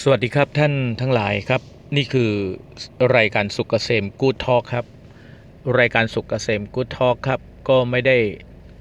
สวัสดีครับท่านทั้งหลายครับ นี่คือรายการสุกเกษมกู๊ดทอครับ รายการสุกเกษมกู๊ดทอครับ ก็ไม่ได้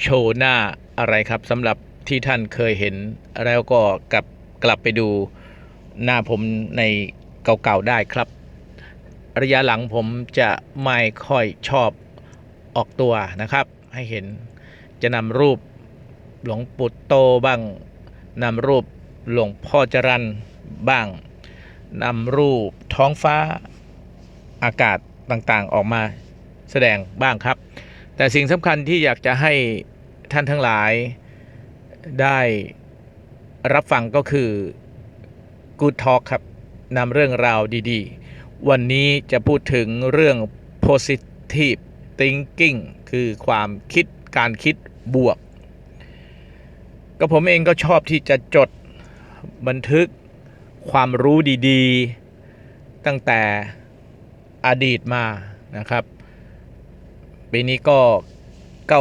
โชว์หน้าอะไรครับสำหรับที่ท่านเคยเห็น แล้วก็กลับกลับไปดูหน้าผมในเก่าๆได้ครับ ระยะหลังผมจะไม่ค่อยชอบออกตัวนะครับ ให้เห็นจะนำรูปหลวงปู่โตบ้างนำรูปหลวงพ่อจรัน บ้างนำรูปท้องฟ้าอากาศต่างๆ ออกมาแสดงบ้างครับ แต่สิ่งสำคัญที่อยากจะให้ท่านทั้งหลายได้รับฟังก็คือ Good Talk ครับนำเรื่องราวดีๆ วันนี้จะพูดถึงเรื่อง positive thinking คือความคิดการคิดบวก ก็ผมเองก็ชอบที่จะจดบันทึก ความรู้ดีๆ ตั้งแต่อดีตมานะครับปีนี้ก็เก้า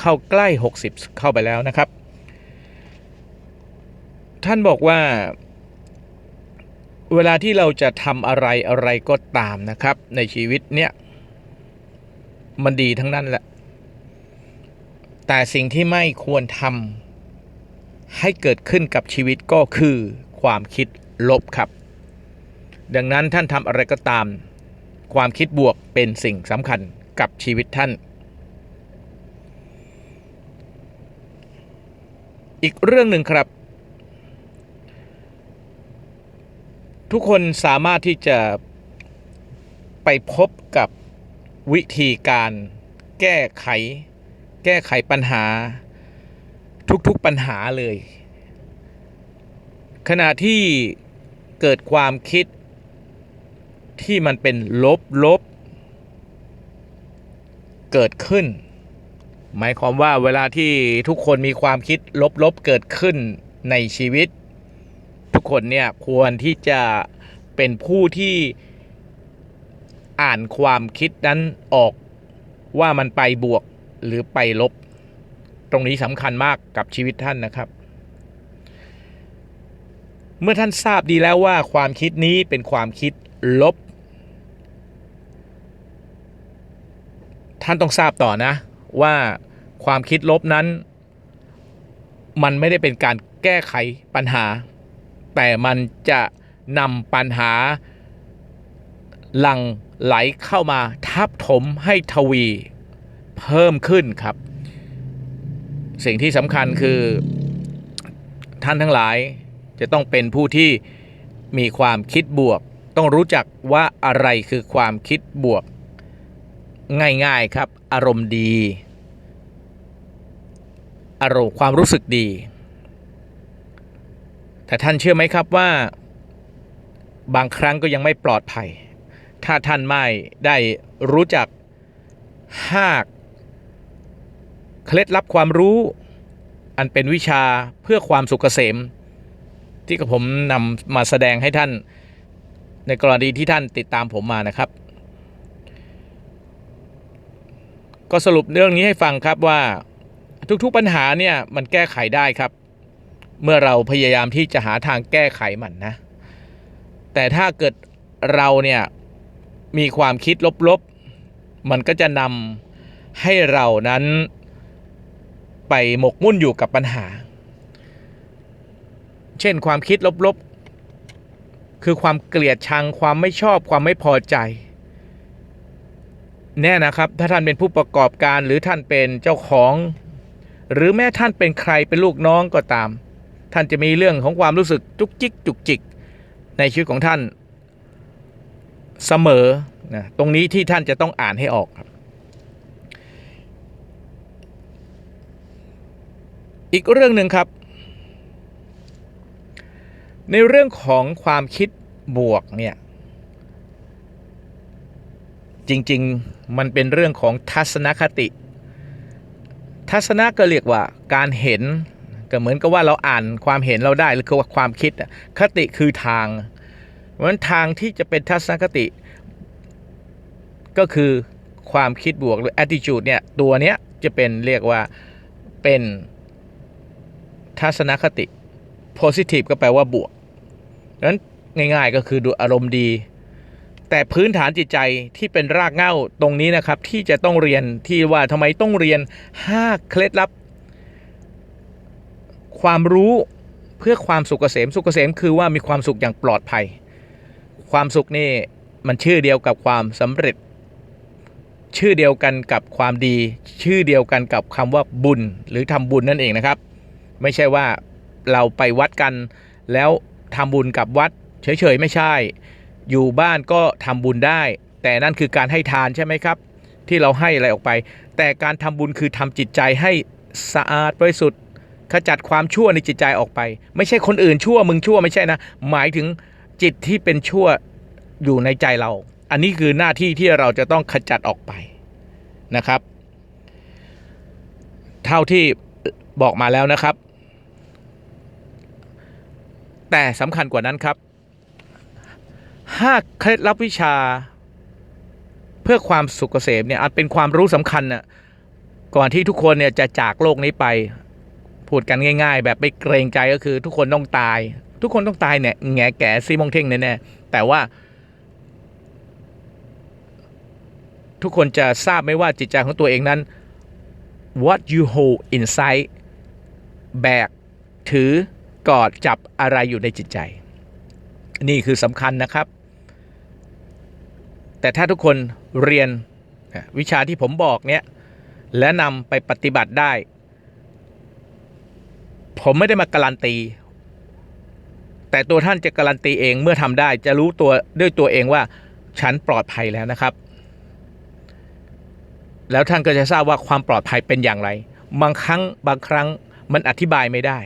เข้าใกล้ 60 เข้าไปแล้วนะครับ ท่านบอกว่า เวลาที่เราจะทำอะไรอะไรก็ตามนะครับ ในชีวิตเนี่ยมันดีทั้งนั้นแหละ แต่สิ่งที่ไม่ควรทำให้เกิดขึ้นกับชีวิตก็คือความคิด ลบครับ ดังนั้นท่านทำอะไรก็ตาม ความคิดบวกเป็นสิ่งสำคัญกับชีวิตท่าน อีกเรื่องหนึ่งครับ ทุกคนสามารถที่จะไปพบกับวิธีการแก้ไข แก้ไขปัญหา ทุกๆปัญหาเลย ขณะที่ เกิดความคิดที่มันเป็นลบลบเกิดขึ้น หมายความว่าเวลาที่ทุกคนมีความคิดลบลบเกิดขึ้นในชีวิต ทุกคนเนี่ยควรที่จะเป็นผู้ที่อ่านความคิดนั้นออกว่ามันไปบวกหรือไปลบ ตรงนี้สำคัญมากกับชีวิตท่านนะครับ เมื่อท่านทราบดีแล้วว่าความคิดนี้เป็นความคิดลบ ท่านต้องทราบต่อนะว่าความคิดลบนั้น มันไม่ได้เป็นการแก้ไขปัญหา แต่มันจะนำปัญหาหลังไหลเข้ามาทับถมให้ทวีเพิ่มขึ้นครับ สิ่งที่สำคัญคือท่านทั้งหลาย จะต้องเป็นผู้ที่มีความคิดบวก ต้องรู้จักว่าอะไรคือความคิดบวก ง่ายๆครับ อารมณ์ดี อารมณ์ความรู้สึกดี แต่ท่านเชื่อไหมครับว่า บางครั้งก็ยังไม่ปลอดภัย ถ้าท่านไม่ได้รู้จักหากเคล็ดลับความรู้ อันเป็นวิชาเพื่อความสุขเกษม ที่กับผมนำมาแสดงให้ท่าน ในกรณีที่ท่านติดตามผมมานะครับ ก็สรุปเรื่องนี้ให้ฟังครับว่าทุกๆปัญหาเนี่ยมันแก้ไขได้ครับ เมื่อเราพยายามที่จะหาทางแก้ไขมันนะ แต่ถ้าเกิดเราเนี่ยมีความคิดลบๆ มันก็จะนำให้เรานั้นไปหมกมุ่นอยู่กับปัญหา เช่น ความคิดลบๆ คือความเกลียดชังความไม่ชอบความไม่พอใจ แน่นะครับ ถ้าท่านเป็นผู้ประกอบการหรือท่านเป็นเจ้าของ หรือแม้ท่านเป็นใครเป็นลูกน้องก็ตาม ท่านจะมีเรื่องของความรู้สึกจุกจิกจุกจิก ในชีวิตของท่าน เสมอนะตรงนี้ที่ท่านจะต้องอ่านให้ออกครับอีกเรื่องหนึ่งครับ ในเรื่องของความคิดบวกเนี่ยจริงๆ มันเป็นเรื่องของทัศนคติ ทัศนะก็เรียกว่าการเห็นก็เหมือนกับว่าเราอ่านความเห็นเราได้หรือคือว่าความคิดคติคือทางเพราะฉะนั้นทางที่จะเป็นทัศนคติ ก็คือความคิดบวกหรือ attitude เนี่ยตัวเนี้ยจะเป็นเรียกว่าเป็นทัศนคติ positive ก็แปลว่าบวกดังนั้นง่ายๆก็คือดูอารมณ์ดี แต่พื้นฐานจิตใจที่เป็นรากเหง้าตรงนี้นะครับ ที่จะต้องเรียนที่ว่าทำไมต้องเรียน 5 เคล็ดลับ ความรู้เพื่อความสุขเกษมสุขเกษมคือว่ามีความสุขอย่างปลอดภัย ความสุขนี่มันชื่อเดียวกับความสำเร็จ ชื่อเดียวกันกับความดี ชื่อเดียวกันกับคำว่าบุญ หรือทำบุญนั่นเองนะครับ ไม่ใช่ว่า เราไปวัดกัน แล้วทำบุญกับวัดเฉยๆไม่ใช่ อยู่บ้านก็ทำบุญได้ แต่นั่นคือการให้ทานใช่ไหมครับ ที่เราให้อะไรออกไป แต่การทำบุญคือทำจิตใจให้สะอาดบริสุทธิ์ขจัดความชั่วในจิตใจออกไป ไม่ใช่คนอื่นชั่วมึงชั่วไม่ใช่นะ หมายถึงจิตที่เป็นชั่วอยู่ในใจเรา อันนี้คือหน้าที่ที่เราจะต้องขจัดออกไปนะครับ เท่าที่บอกมาแล้วนะครับ แต่สำคัญกว่านั้นครับห้าเคล็ดลับวิชา เพื่อความสุขเกษมเนี่ยอาจเป็นความรู้สำคัญนะก่อนที่ทุกคนเนี่ยจะจากโลกนี้ไป พูดกันง่าย ๆ แบบไม่เกรงใจก็คือทุกคนต้องตาย ทุกคนต้องตายเนี่ยแง่แก่ซีมงเท่งแน่ๆแต่ว่า ทุกคนจะทราบไหมว่าจิตใจของตัวเองนั้น what you hold inside แบกถือ กอดจับอะไรอยู่ในจิตใจ นี่คือสำคัญนะครับ แต่ถ้าทุกคนเรียนวิชาที่ผมบอกเนี่ยและนำไปปฏิบัติได้ ผมไม่ได้มาการันตี แต่ตัวท่านจะการันตีเองเมื่อทำได้จะรู้ตัวด้วยตัวเองว่าฉันปลอดภัยแล้วนะครับ แล้วท่านก็จะทราบว่าความปลอดภัยเป็นอย่างไร บางครั้งบางครั้งมันอธิบายไม่ได้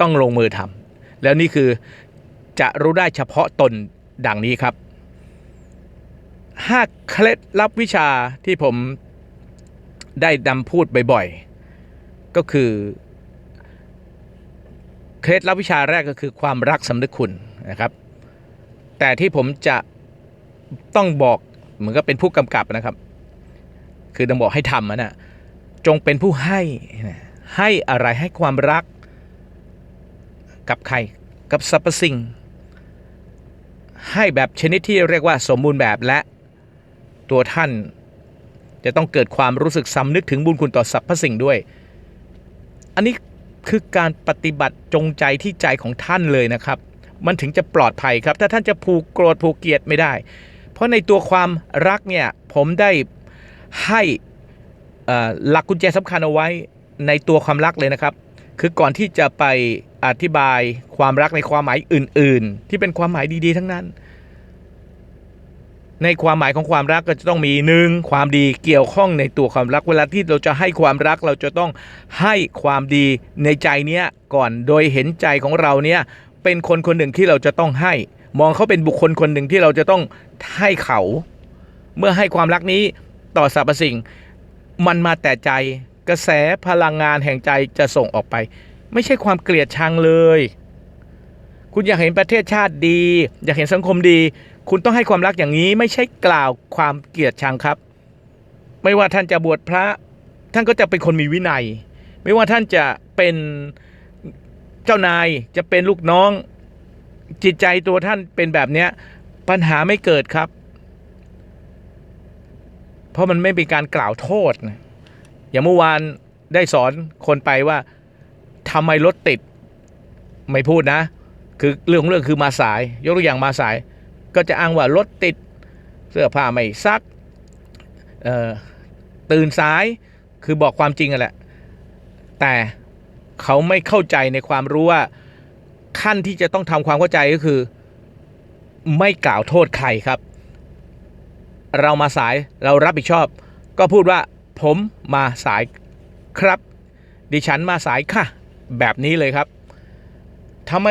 ต้องลงมือทำแล้วนี่คือจะรู้ได้เฉพาะตนดังนี้ครับห้าเคล็ดลับวิชาที่ผมได้นำพูดบ่อยๆ ก็คือเคล็ดลับวิชาแรกก็คือความรักสำนึกคุณนะครับ แต่ที่ผมจะต้องบอกเหมือนกับเป็นผู้กำกับนะครับ คือต้องบอกให้ทำนะจงเป็นผู้ให้ให้อะไรให้ความรัก กับใคร กับสรรพสิ่ง ให้แบบชนิดที่เรียกว่าสมบูรณ์แบบและตัวท่าน จะต้องเกิดความรู้สึกสำนึกถึงบุญคุณต่อสรรพสิ่งด้วย อันนี้คือการปฏิบัติจงใจที่ใจของท่านเลยนะครับ มันถึงจะปลอดภัยครับ ถ้าท่านจะผูกโกรธผูกเกลียดไม่ได้ เพราะในตัวความรักเนี่ยผมได้ให้หลักกุญแจสำคัญเอาไว้ในตัวความรักเลยนะครับ คือก่อนที่จะไป อธิบายความรักในความหมายอื่น ๆ ที่เป็นความหมายดีๆ ทั้งนั้น ในความหมายของความรักก็จะต้องมีหนึ่งความดีเกี่ยวข้องในตัวความรัก เวลาที่เราจะให้ความรักเราจะต้องให้ความดีในใจเนี้ยก่อนโดยเห็นใจของเราเนี่ยเป็นคนคนหนึ่งที่เราจะต้องให้ มองเขาเป็นบุคคลคนหนึ่งที่เราจะต้องให้เขา เมื่อให้ความรักนี้ต่อสรรพสิ่ง มันมาแต่ใจกระแสพลังงานแห่งใจจะส่งออกไป ไม่ใช่ความเกลียดชังเลย คุณอยากเห็นประเทศชาติดี อยากเห็นสังคมดี คุณต้องให้ความรักอย่างนี้ ไม่ใช่กล่าวความเกลียดชังครับ ไม่ว่าท่านจะบวชพระ ท่านก็จะเป็นคนมีวินัย ไม่ว่าท่านจะเป็นเจ้านายจะเป็นลูกน้อง จิตใจตัวท่านเป็นแบบเนี้ยปัญหาไม่เกิดครับ เพราะมันไม่เป็นการกล่าวโทษนะอย่างเมื่อวานได้สอนคนไปว่า ทำไมรถติด ไม่พูดนะ คือเรื่องของเรื่องคือมาสาย ยกตัวอย่างมาสาย ก็จะอ้างว่ารถติด เสื้อผ้าไม่ซักตื่นสายคือบอกความจริงอะแหละ แต่เขาไม่เข้าใจในความรู้ว่าขั้นที่จะต้องทำความเข้าใจก็คือ ไม่กล่าวโทษใครครับ เรามาสายเรารับผิดชอบ ก็พูดว่าผมมาสายครับ ดิฉันมาสายค่ะ แบบนี้เลยครับทำไม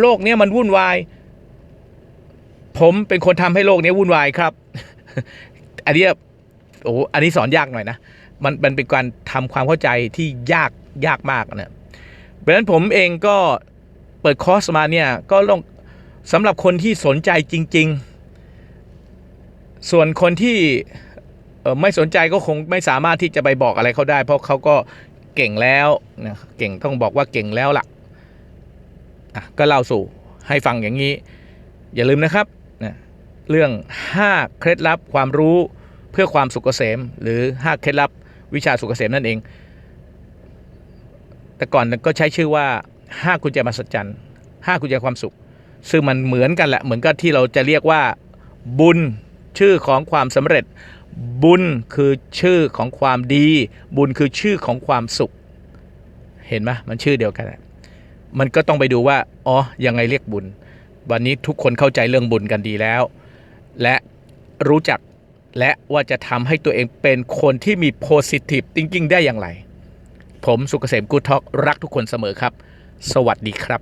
โลกนี้มันวุ่นวาย ผมเป็นคนทำให้โลกนี้วุ่นวายครับ อันนี้โอ้อันนี้สอนยากหน่อยนะ มันมันเป็นการทำความเข้าใจที่ยากยากมากนะเพราะฉะนั้นผมเองก็เปิดคอร์สมาเนี่ยก็ลงสำหรับคนที่สนใจจริง ๆ ส่วนคนที่ไม่สนใจก็คงไม่สามารถที่จะไปบอกอะไรเขาได้ เพราะเขาก็ เก่งแล้วนะเก่งต้องบอกว่าเก่งแล้วล่ะอะก็เล่าสู่ให้ฟังอย่างนี้ อย่าลืมนะครับนะเรื่อง 5 เคล็ดลับความรู้เพื่อความสุขเกษม หรือ 5 เคล็ดลับวิชาสุขเกษมนั่นเอง แต่ก่อนก็ใช้ชื่อว่า 5 กุญแจมหัศจรรย์5กุญแจความสุข ซึ่งมันเหมือนกันแหละเหมือนกับที่เราจะเรียกว่าบุญชื่อของความสำเร็จ บุญคือชื่อของความดี บุญคือชื่อของความสุข เห็นไหมมันชื่อเดียวกัน มันก็ต้องไปดูว่า อ๋อ ยังไงเรียกบุญ วันนี้ทุกคนเข้าใจเรื่องบุญกันดีแล้ว และรู้จักและว่าจะทำให้ตัวเองเป็นคนที่มี positive thinking ได้อย่างไร ผมสุกเกษมกูทอกรักทุกคนเสมอครับ สวัสดีครับ